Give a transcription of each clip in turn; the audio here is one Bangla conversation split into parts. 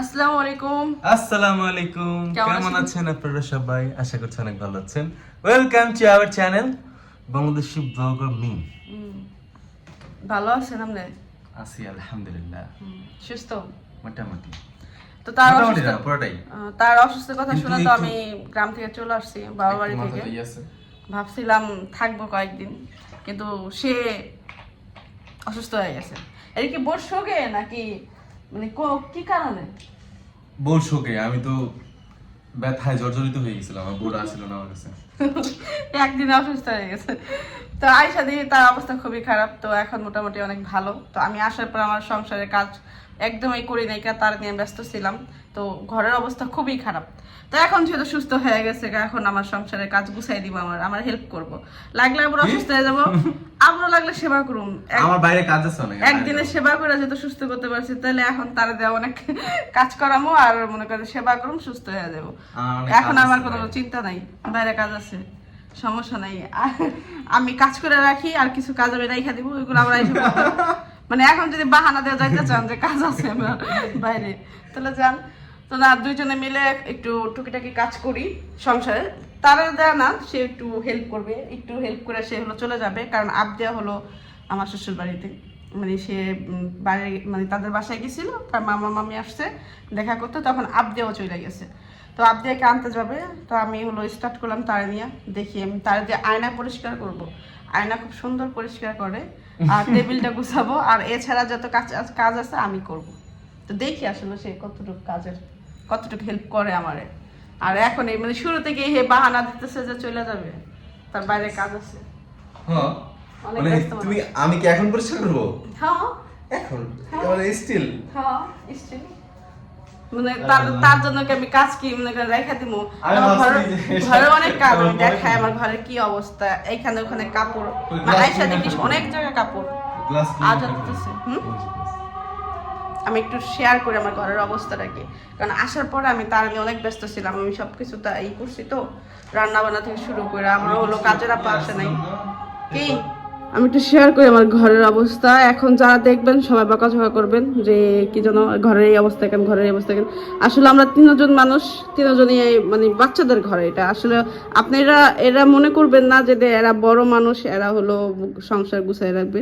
আসসালামু আলাইকুম। আসসালামু আলাইকুম। কেমন আছেন? আপনারা সবাই? আশা করছি অনেক ভালো আছেন। Welcome to our channel Bangladeshi blogger me ভালো আছেন আপনি? আছি আলহামদুলিল্লাহ। সুস্থ? মোটামুটি। তো তার অসুস্থ পুরোটাই। তার কথা শুনে তো আমি গ্রাম থেকে চলে আসছি বাবা বাড়ি থেকে। ভাবছিলাম থাকব কয়েকদিন কিন্তু সে অসুস্থ হয়ে গেছে। এটা কি বোর শোকে নাকি মানে কো- কারণে? বোর শোকে, আমি তো ব্যথায় জর্জরিত হয়ে গেছিলাম, আমার বোর আসছিল না আমার কাছে। একদিনে অসুস্থ হয়ে গেছে। তো আয়সা দিয়ে তার অবস্থা খুবই খারাপ তো এখন মোটামুটি অনেক ভালো। তো আমি আসার পর আমার সংসারের কাজ একদমই করি নাই তার নিয়ে ব্যস্ত ছিলাম। তো ঘরের অবস্থা খুবই খারাপ। তো এখন যেহেতু সুস্থ হয়ে গেছে এখন আমার সংসারের কাজ গুছাই দিব আমার আমার হেল্প করব। লাগলে আবার অসুস্থ হয়ে যাব আবারও লাগলে সেবা করুন আমার বাইরে কাজ আছে অনেক একদিনে সেবা করে যেহেতু সুস্থ করতে পারছি তাহলে এখন তারা দেওয়া অনেক কাজ করামো আর মনে করেন সেবা করুম সুস্থ হয়ে যাব। এখন আমার কোনো চিন্তা নাই বাইরে কাজ আছে। সমস্যা নাই। আমি কাজ করে রাখি, আর কিছু কাজ আমি রাইখা দিব, ওইগুলো আমরা এসে মানে এখন যদি বাহানা দেওয়া যাইতে চান যে কাজ আছে আমার বাইরে, তাহলে যান। তো না, দুইজনে মিলে একটু টুকিটাকি কাজ করি সংসারে। তারা দেয় না, সে একটু হেল্প করবে। একটু হেল্প করে সে হলো চলে যাবে, কারণ আপ দেওয়া হলো আমার শ্বশুর বাড়িতে। মানে সে বাড়ি মানে তাদের বাসায় গেছিল, তার মামা, মামি আসছে, দেখা করতে, তখন আপ দেওয়া চলে গেছে। তো আবদিয়াকে আনতে যাবে। তো আমি হলো স্টার্ট করলাম তারে নিয়ে। দেখি আমি তারে দিয়ে আয়না পরিষ্কার করব। আয়না খুব সুন্দর পরিষ্কার করে। আর টেবিলটা গুছাবো। আর এছাড়া যত কাজ কাজ আছে আমি করব। তো দেখি আসলে সে কতটুকু কাজের কতটুকু হেল্প করে আমারে। আর এখন এই মানে শুরু থেকে হে বাহানা দিতেছে যে চলে যাবে। তার বাইরে কাজ আছে। হ্যাঁ। মানে তুমি আমি কি এখন পরিষ্কার করব? হ্যাঁ। এখন? হ্যাঁ। মানে স্টিল হ্যাঁ নিশ্চয়ই। মানে তার তার জন্য কি আমি কাজ কি? মনে করেন রেখা দিব আমার ঘরে অনেক কাজ আমি আমার ঘরের কি অবস্থা। এইখানে ওখানে কাপড়। মানে cleaner দেখিস অনেক জায়গায় কাপড়। আজ হতেছে হুম? আমি একটু শেয়ার করি আমার ঘরের অবস্থাটাকে কারণ আসার পরে আমি তার নিয়ে অনেক ব্যস্ত ছিলাম। আমি সব কিছু তা এই করছি তো। রান্না বান্না থেকে শুরু করে আমার হলো কাজের আপা আসে নাই। কি? আমি একটু শেয়ার করি আমার ঘরের অবস্থা। এখন যারা দেখবেন, সবাই বকাঝকা করবেন যে কি যেন ঘরের এই অবস্থা কেন, ঘরের এই অবস্থা কেন। আসলে আমরা তিনজন মানুষ, তিনজনই মানে বাচ্চাদের ঘরে এটা। আসলে আপনারা এরা এরা মনে করবেন না যে এরা বড় মানুষ, এরা হলো সংসার গুছাই রাখবে।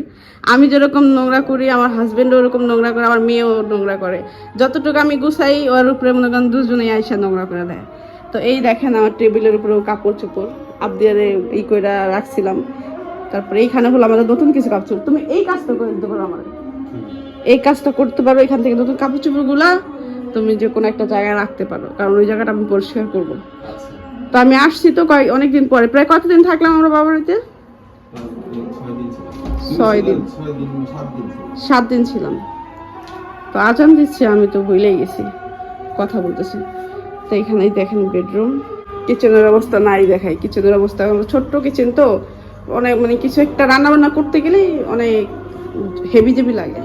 আমি যেরকম নোংরা করি, আমার হাজবেন্ডও ওরকম নোংরা করে, আমার মেয়েও নোংরা করে। যতটুকু আমি গুছাই, ওর উপরে মনে করেন দুজনেই আইসা নোংরা করে দেয়। তো এই দেখেন আমার টেবিলের উপরেও কাপড় চোপড়। আবদিয়ারে এই কইরা রাখছিলাম। তারপরে এইখানে হলো আমাদের নতুন কিছু কাপড় তুমি এই কাজটা করে দিতে পারো আমার এই কাজটা করতে পারো এখান থেকে নতুন কাপড় চোপড়গুলা তুমি যে কোনো একটা জায়গায় রাখতে পারো, কারণ ওই জায়গাটা আমি পরিষ্কার করব। তো আমি আসছি তো কয়েক অনেকদিন পরে। প্রায় কতদিন থাকলাম আমরা বাবার বাড়িতে? ছয় দিন। সাত দিন ছিলাম। তো আজান দিচ্ছি, আমি তো ভুলেই গেছি। কথা বলতেছি। তো এখানেই দেখেন বেডরুম। কিচেনের অবস্থা নাই দেখাই। কিচেনের অবস্থা, ছোট্ট কিচেন তো। অনেক মানে কিছু একটা রান্না বান্না করতে গেলেই অনেক হেভি জেভি লাগে।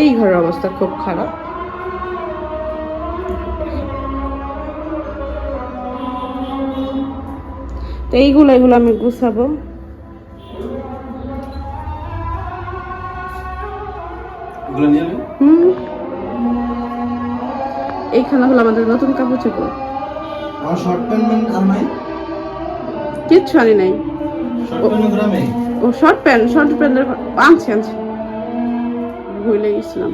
এই ঘরের অবস্থা খুব খারাপ। তো এইগুলো এগুলো আমি গুছাবো। হুম। এইখানে হলো আমাদের নতুন কাপড় চোপড়। কিচ্ছু আনি নাই। ও শর্ট প্যান্ট শর্ট প্যান্টের আনছি আনছি। ভুলে গেছিলাম।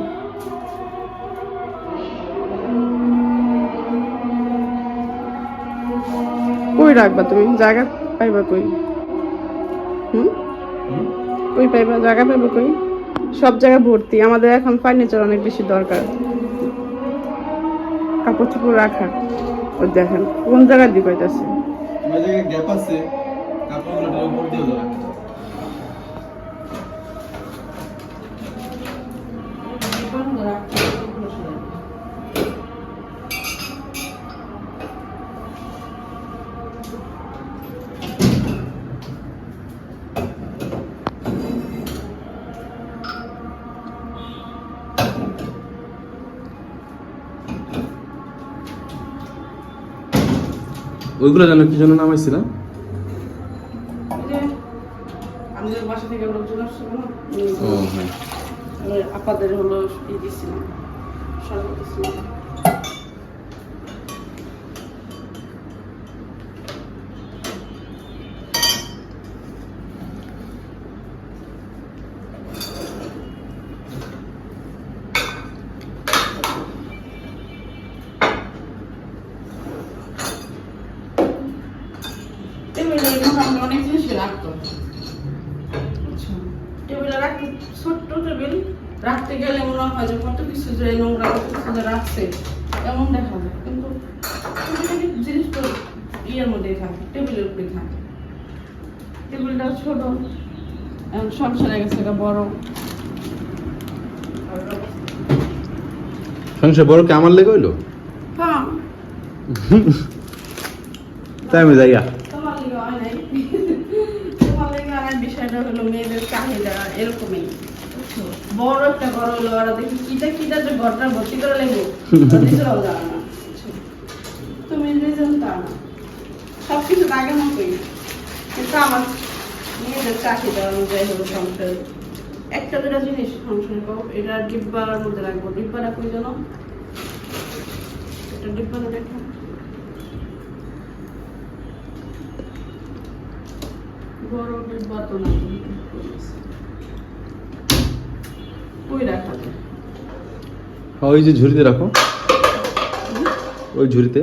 কই রাখবা তুমি? জায়গা পাইবা কই? হুম? কই পাইবা? জায়গা পাইবা কই? সব জায়গা ভর্তি। আমাদের এখন ফার্নিচার অনেক বেশি দরকার। কাপড় চোপড় রাখা। ও দেখেন কোন জায়গায় দিয়ে পাইতেছে? আমার গ্যাপ আছে ওইগুলো জানো কি জন্য নামাইছিলাম? হ্যাঁ। আপাদের হলো ই অনেক আচ্ছা টেবিলে রাখতে ছোট্ট টেবিল। রাখতে গেলে মনে হয় যে কত কিছু যে নোংরা কত কিছু রাখছে এমন দেখা যায়। কিন্তু জিনিস তো ইয়ের মধ্যেই থাকে টেবিলের উপরে থাকে। টেবিলটা ছোট সংসারে গেছে এটা বড়। সংসার বড় কে আমার লেগে হইল? হ্যাঁ। তাই আমি যাইয়া তোমার লেগে হয় নাই তোমার লেগে আমার বিষয়টা হলো মেয়েদের চাহিদা এরকমই। বড় একটা ঘর হলো দেখি কিটা কিটা যে ঘরটা ভর্তি করে জানে তুমি রিজন তা সব কিছু মতোই। কিন্তু আমার মেয়েদের চাহিদা অনুযায়ী হলো সংসার। একটা দুটা জিনিস সংসার করো এটা ডিব্বার মধ্যে রাখব। ডিব্বাটা কই যেন? এটা ডিব্বাটা দেখো। রাখা ওই যে ঝুড়িতে রাখো। ওই ঝুড়িতে।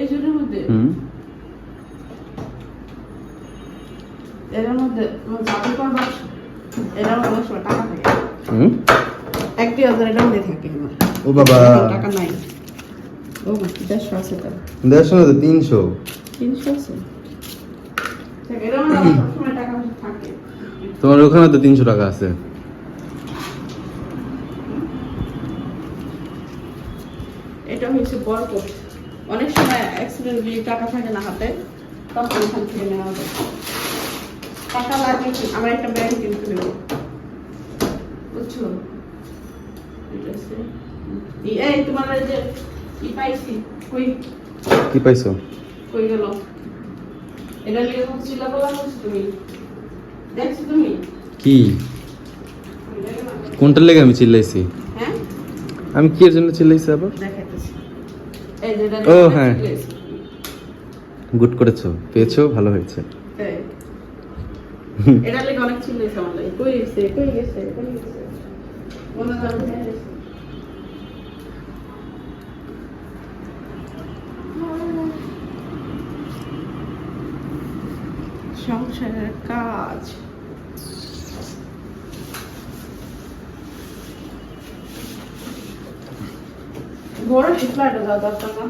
এই জুড়ির মধ্যে? হুম। এর মধ্যে আমার জাদু কর অনেক সময় টাকা থাকে। হুম? এক হাজার এটার মধ্যে থাকে ও বাবা। টাকা নাই। ও দেড়শো আছে তার দেড়শো না তো তিনশো। তিনশো আছে দেখ, এটার মধ্যে আমার সবসময় টাকা পয়সা থাকে তোমার ওখানে তো তিনশো টাকা আছে। এটা হচ্ছে বরকত অনেক সময় অ্যাক্সিডেন্টলি টাকা থাকে না হাতে তখন এখান থেকে নেওয়া যায়। টাকা লাগবে কি? আমার একটা ব্যাংক কিনতে দেবো বুঝছ? এই তোমার যে ই পাইছি? কই? কি পাইছো? কই গেল? এটা লিখে চিল্লা বলা করছ তুমি? দেখছ তুমি? কি? কোনটার লেগে আমি চিল্লাইছি? হ্যাঁ? আমি কি এর জন্য চিল্লাইছি আবার? ও, হ্যাঁ। গুড করেছ পেয়েছ ভালো হয়েছে। এটা লেগে অনেক চিল্লাইছে আমার লাগে। কই গেছে কই গেছে কই গেছে? মনে হয় আমি ভুলে গেছি। সংসারের কাজ। বড় দরকার না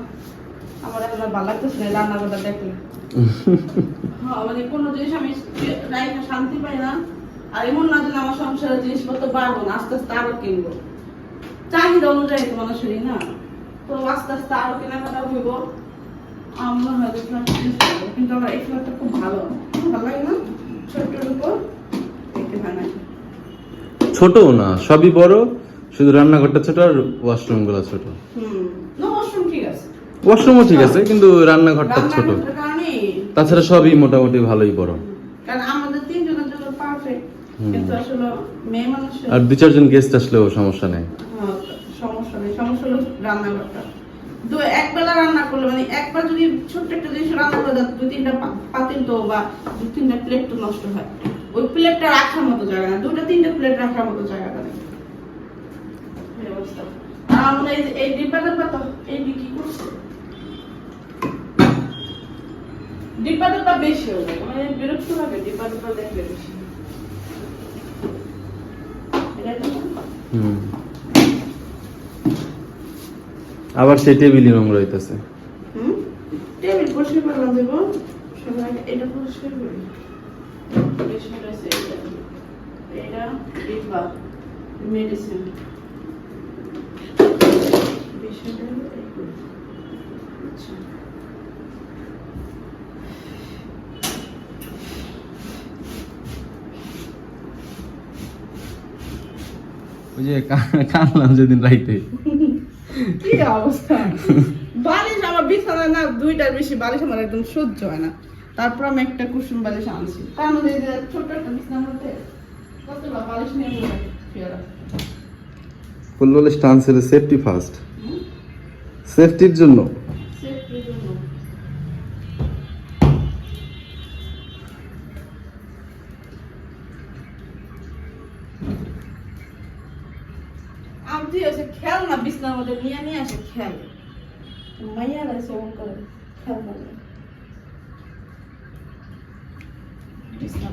আমার এখন ভালো লাগতেছে রান্না কথা দেখলে। হ্যাঁ মানে কোনো জিনিস আমি শান্তি পাই না আর এমন না যে আমার সংসারের জিনিসপত্র বাড়বো না আস্তে আস্তে আরও কিনবো। চাহিদা অনুযায়ী তো মানুষেরই না। তো আস্তে আস্তে আরও কেনাকাটা হইব। আমার হয়তো। কিন্তু আমার এই ফ্ল্যাটটা খুব ভালো খুব ভালো লাগে না ছোট্টর উপর দেখতে ভালো লাগে ছোটও না সবই বড় শুধু রান্নাঘরটা ছোট আর ওয়াশরুমগুলো ছোট ওয়াশরুমও ঠিক আছে কিন্তু রান্নাঘরটা ছোট। তাছাড়া সবই মোটামুটি ভালোই বড়। আর দু চারজন গেস্ট আসলেও সমস্যা নেই। হ্যাঁ, সমস্যা নেই সমস্যা হলো রান্নাঘরটা। দু একবেলা রান্না করলে মানে একবার যদি ছোট্ট একটা জিনিস রান্না করে দুই তিনটা পাতিল তো বা দু তিনটা প্লেট তো নষ্ট হয়। ওই প্লেটটা রাখার মতো জায়গা না দুটা তিনটা প্লেট রাখার মতো জায়গাটা নেই আমরা এই এই বিক্রি করছে। ডিব্বা ডিব্বা বেশি হয়ে মানে বিরক্ত লাগে ডিব্বা ডিব্বা দেখলে বেশি। না? আবার সেই টেবিলই নোংরা হইতেছে। হুম? টেবিল পরিষ্কার করলাম দেবো। এটা পরিষ্কার করি পরিষ্কার আছে এটা এটা মেডিসিন। ওই যে কানলাম যেদিন রাইতে। কি অবস্থা? বালিশ আমার বিছানা না দুইটার বেশি বালিশ আমার একদম সহ্য হয় না। তারপর আমি একটা কুসুম বালিশ আনছি। তার মধ্যে ছোট্ট একটা বিছনার মধ্যে ফুলবলের স্টান্স হলো সেফটি ফার্স্ট সেফটির জন্য। খেল না বিছনার মধ্যে নিয়ে নিয়ে আসে খেল। মাইয়ারা সেবন করে খেল না বিছনার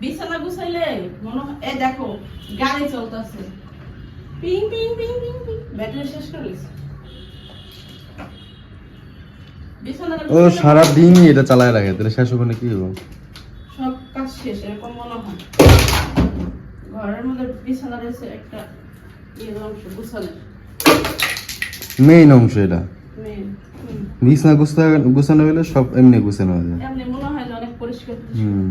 বিছানা গুছাইলে মনে হয় এ দেখো গাড়ি চলতেছে। Ping ping ping ping ping battery শেষ করে গেছে ও সারা দিনই এটা চালায় রাখে তাহলে শেষ ওখানে কি হব? সব কাজ শেষ এরকম মনে হয়। ঘরের মধ্যে বিছানা রয়েছে একটা ইয়ে অংশ গুছালে। মেইন অংশ এটা। বিছনা গুছানো গুছানো হলে সব এমনি গুছানো হয়ে যায়। এমনি মনে হয় অনেক পরিষ্কার হুম।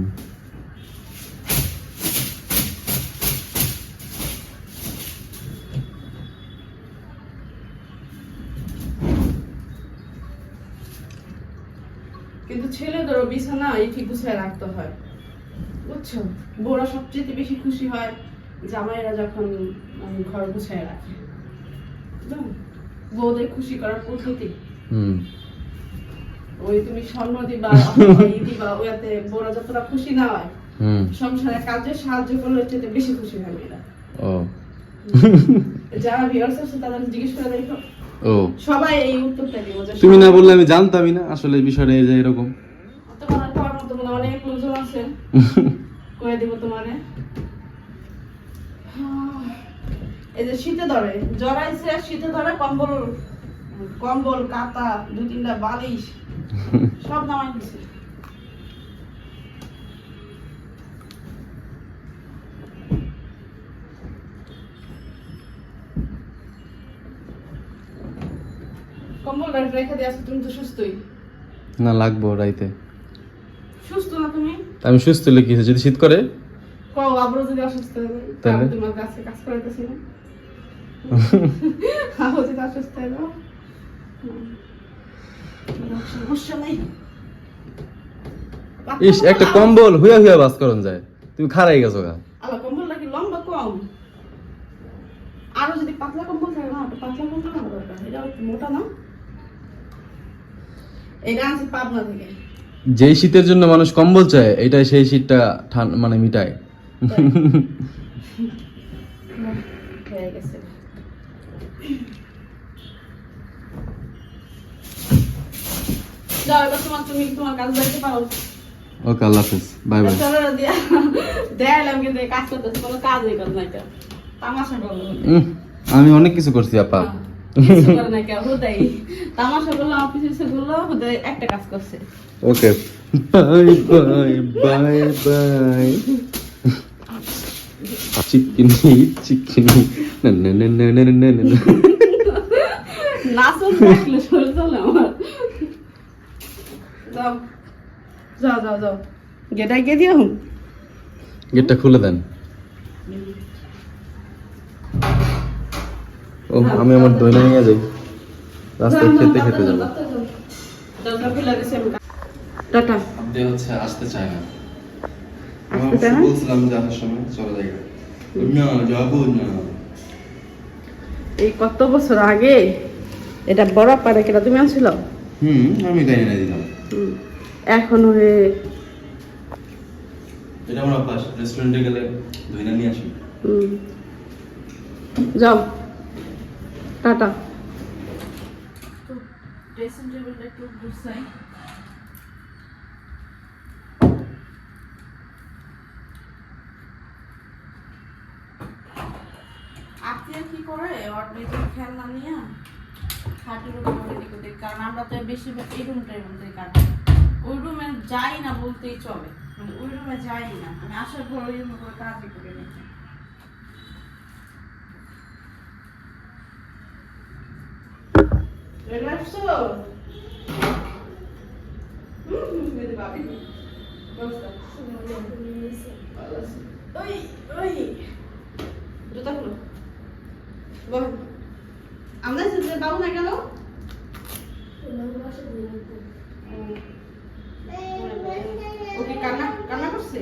কিন্তু ছেলেদেরও বিছানা এটি গুছিয়ে রাখতে হয়। বুঝছ? বউরা সবচেয়ে বেশি খুশি হয় জামাইরা যখন ঘর গুছিয়ে রাখে? বউদের খুশি করার পদ্ধতি। ওই তুমি স্বর্ণ দিবা ই দিবা ওয়াতে বউরা যতটা খুশি না হয় হুম। সংসারে কাজে সাহায্য করলে হচ্ছে বেশি খুশি হয় মেয়েরা। ও। যারা ভিউয়ার্স আছে তাদের জিজ্ঞেস করে দেখো। ও। সবাই এই উত্তরটা দিব যে তুমি না বললে আমি জানতামই না আসলে বিষয়টা এই যে এরকম। তোমার মতো অনেক লোকজন আছে। করে দিব তোমারে। এই যে শীতে ধরে জড়াইছে শীতে ধরে কম্বল কম্বল কাতা দু তিনটা বালিশ সব নামাই দিছে। কম্বল রেখে দিয়ে আসো তুমি তো সুস্থই। না লাগবো রাইতে। সুস্থ না তুমি? আমি সুস্থ হলে কি যদি শীত করে? কও আবারও যদি অসুস্থ হয়ে তাহলে? তোমার কাছে কাজ করাইতেছি না। আবারও যদি অসুস্থ হয়ে সমস্যা নাই। ইস একটা কম্বল হুয়া হুয়া বাস করন যায়। তুমি খারাই গেছো গা। আবার কম্বল নাকি লম্বা কম? আরও যদি পাতলা কম্বল থাকে না পাতলা কম্বল না এটা মোটা না? এটা আনছি পাবনা থেকে। যেই শীতের জন্য মানুষ কম্বল চায় এটাই সেই শীতটা মানে মিটায়। হয়ে ওকে আল্লাহ হাফেজ। Bye bye. চলো দিয়া। দেখালাম কিন্তু কাজ করতেছে কোনো কাজই করে না এটা তামাশা করল আমি অনেক কিছু করছি আপা। Okay bye bye bye bye চিকেনি চিকেনি না না না না না না না না। নাচন দেখলে শরীর চলে আমার। যাও। যাও যাও যাও। গেটাই গে দিও গেটটা খুলে দেন। ও আমি আমার দইনা নিয়ে যাই রাস্তায় খেতে খেতে যাব দরজা খুলে দিছি আমি টাটা আপনি হচ্ছে আসতে চায় না আসতে চায় না? বলছিলাম যে আসার সময় চলে যাই না যাব না এই কত বছর আগে এটা বড় পারে কেটা তুমি আনছিল হুম আমি তাই এনে দিলাম এখন হয়ে এটা আমরা রেস্টুরেন্টে গেলে দইনা নিয়ে আসি হুম। যাও টাটা। কি করে? নিয়ে কারণ আমরা তো ওই যাই না বলতেই চলে। মানে ওই রুমে যাই না। আমি আসার পর ওই রুমে কাজই করে নিচ্ছি চলে আসছো হুম, হুম, যেতে পারবি। নমস্কার। ভালো আছি। ওই, ওই। জুতা খুলো। আমরা পাবো না কেন ও কি কান্না কান্না করছে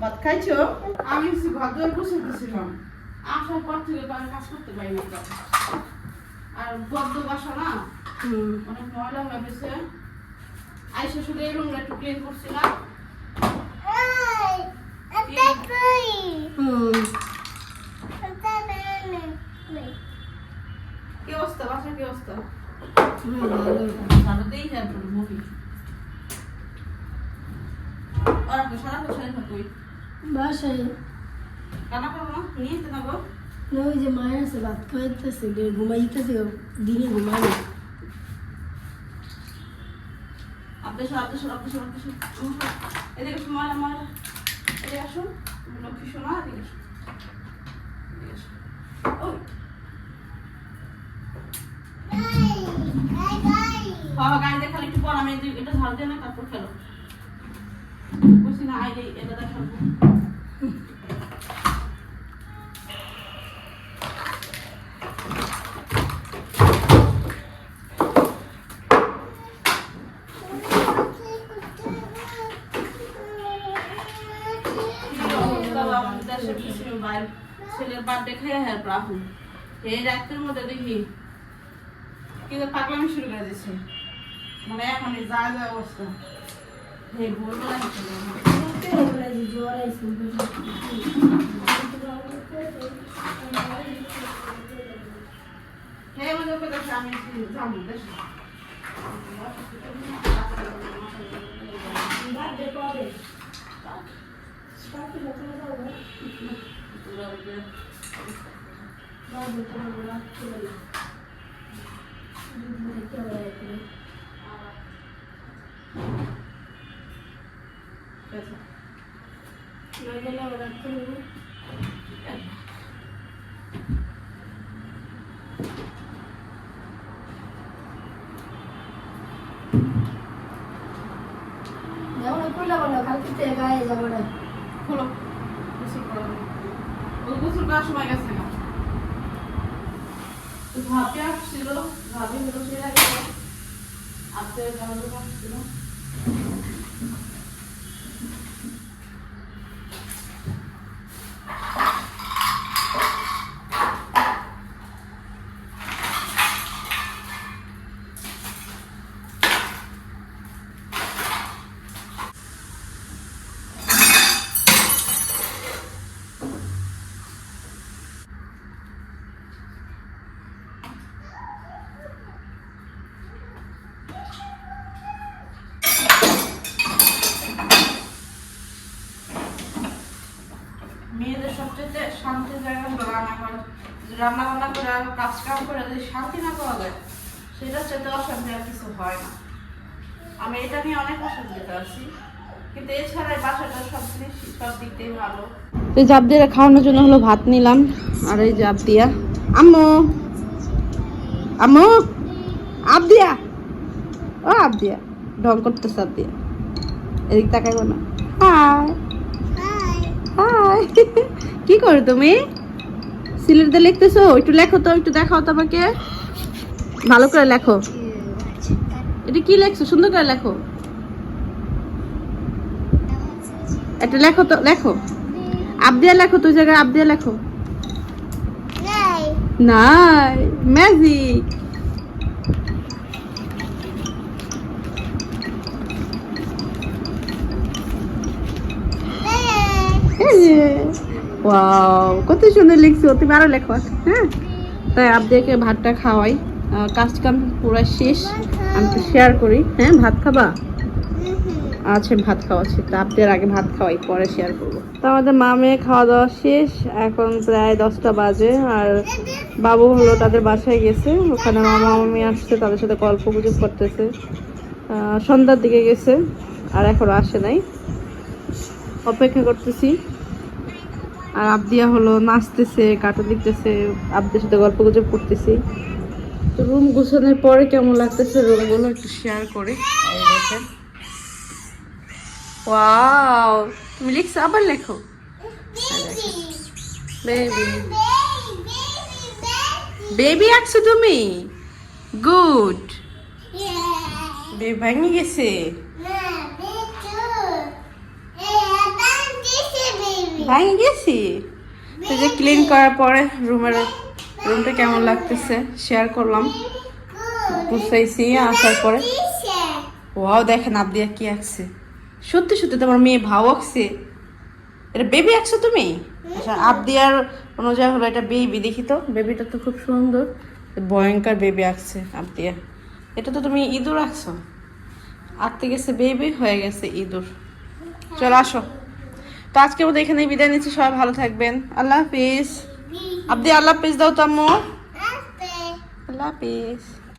ভাত খাইছো? আমি ঘর দুয়ার বসে দিয়েছিলাম আসার পর থেকে তো আমি কাজ করতে পারি না আর বদ্ধ বাসা না অনেক ময়লা হয়ে গেছে। আইসা শুধু এই রুমটা একটু ক্লিন করছিলাম। কি অবস্থা বাসার কি অবস্থা? সারাতেই যায় তোর মুভি আর আপনি সারা বছর থাকুই বাসায়। কানা করো না নিয়ে যেতে না গো ওই যে মায়ের আছে ভাত খাইতেছে ঘুমাইতেছে দিনে আপনি সব এদিকে এদিকে আসুন লক্ষ্মী শোনা এদিকে ওই। দেখালে একটু পর আমি এটা ঝাড় দিয়ে না তারপর খেলো। না আইলে ছেলের বার্থডে খেয়ে হ্যাঁ রাহুল এই রাতের মধ্যে দেখি কিন্তু পাগলামি শুরু করে দিচ্ছে মানে এখন যা যা অবস্থা। এই ভোরবেলা হিসেবে জ্বর আইসে হ্যাঁ আমাদের ওকে দেখে আমি যাব দেশে যাব না করলাম না কালকে থেকে গায়ে যাব। না খোলো। গোসল ভাবি আসছিল ভাবি হলো সে আগে আমাদের আসছিল মেয়েদের সবচেয়ে শান্তির জায়গা হলো রান্না করা রান্না বান্না করে আর কাজ কাম করে যদি শান্তি না পাওয়া যায় সেটা চেয়ে অশান্তি আর কিছু হয় না। আমি এটা নিয়ে অনেক অশান্তিতে আছি। কিন্তু এছাড়া বাসাটা সব জিনিস সব দিক দিয়ে ভালো। জাপ দিয়ে খাওয়ানোর জন্য হলো ভাত নিলাম, আর এই জাপ দিয়া। আম্মু! আম্মু! আপ দিয়া! ও আপ দিয়া। ঢং করতেছে আপ দিয়া। এদিক তাকাইবো না। হাই কি করো তুমি? সিলেটে লিখতেছো? একটু লেখো তো একটু দেখাও তো আমাকে। ভালো করে লেখো। এটা কি লেখছো? সুন্দর করে লেখো। একটা লেখো তো লেখো। আবদিয়া লেখো তুই জায়গায় আবদিয়া লেখো। নাই। ম্যাজিক। ওয়াও কত সুন্দর লিখছো, তুমি আরও লেখো হ্যাঁ? তাই আবদিয়াকে ভাতটা খাওয়াই। কাজ কাম পুরো শেষ, আমি তো শেয়ার করি হ্যাঁ ভাত খাবা? আচ্ছা ভাত খাওয়াচ্ছি, তো আপনাদের আগে ভাত খাওয়াই, পরে শেয়ার করব। তো আমাদের মা মেয়ে খাওয়া দাওয়া শেষ, এখন প্রায় দশটা বাজে, আর বাবু হলো তাদের বাসায় গেছে, ওখানে মামা মামি আসছে, তাদের সাথে গল্প গুজব করতেছে। সন্ধ্যার দিকে গেছে, আর এখনও আসে নাই। অপেক্ষা করতেছি। আর আবদিয়া হলো নাচতেছে কার্টুন দেখতেছে আবদির সাথে গল্প গুজব করতেছি। তো রুম গোছানোর পরে কেমন লাগতেছে রুমগুলো একটু শেয়ার করে। দেখেন। ওয়াও তুমি লিখছো আবার লেখো। বেবি বেবি আঁকছো তুমি? গুড বেবি ভেঙে গেছে। ভেঙে গেছি? তো যে ক্লিন করার পরে রুমের রুমটা কেমন লাগতেছে? শেয়ার করলাম। গুছাইছি আসার পরে। ওয়াও দেখেন আবদিয়া কি আঁকছে। সত্যি সত্যি, তোমার মেয়ে ভাও আঁকছে। এটা বেবি আঁকছো তুমি? আচ্ছা আবদিয়ার অনুযায়ী হলো এটা বেবি দেখি তো। বেবিটা তো খুব সুন্দর। ভয়ঙ্কর বেবি আঁকছে আবদিয়া এটা তো তুমি ইঁদুর আঁকছো? আঁকতে গেছে বেবি হয়ে গেছে ইঁদুর। চলো, আসো। তো আজকে মতো এখানে বিদায় নিচ্ছি সবাই ভালো থাকবেন। আল্লাহ হাফিজ। আপনি আল্লাহ হাফিজ দাও তো আম্মু। আল্লাহ হাফিজ।